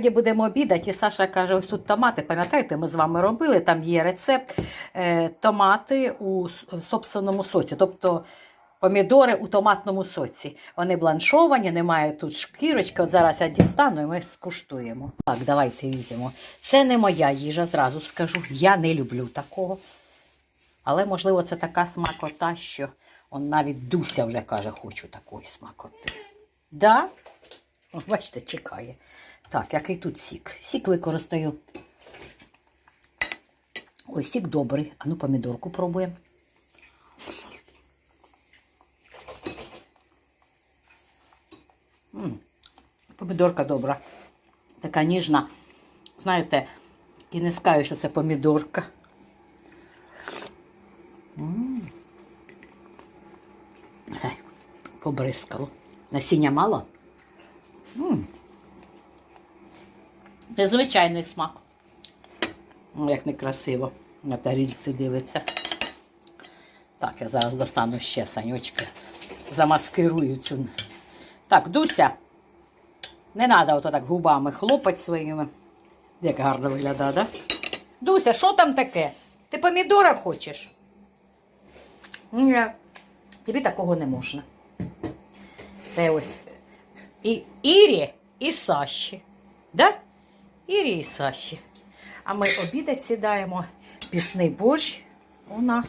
Сьогодні будемо обідати, і Саша каже, ось тут томати, пам'ятаєте, ми з вами робили, там є рецепт е, томати у собственному соці, тобто помідори у томатному соці. Вони бланшовані, немає тут шкірочки, от зараз я дістану і ми скуштуємо. Так, давайте візьмемо. Це не моя їжа, зразу скажу, я не люблю такого. Але, можливо, це така смакота, що он навіть Дуся вже каже, хочу такої смакоти. Да? Бачите, чекає. Так, який тут сік? Сік використаю. Ой, сік добрий. А ну помідорку пробуємо. Помідорка добра. Така ніжна. Знаєте, і не скажу, що це помідорка. Побризкало. Насіння мало? М. Незвичайний смак. Ну, як некрасиво. На тарілці дивиться. Так, я зараз достану ще санючки. Замаскирую цю. Так, Дуся. Не треба ото так губами хлопати своїми. Як гарно виглядає, да? Дуся, що там таке? Ти помідора хочеш? Ні. Тобі такого не можна. Це ось і Ірі і Саші. Да? Ірі і Саші. А ми обідать сідаємо. Пісний борщ у нас.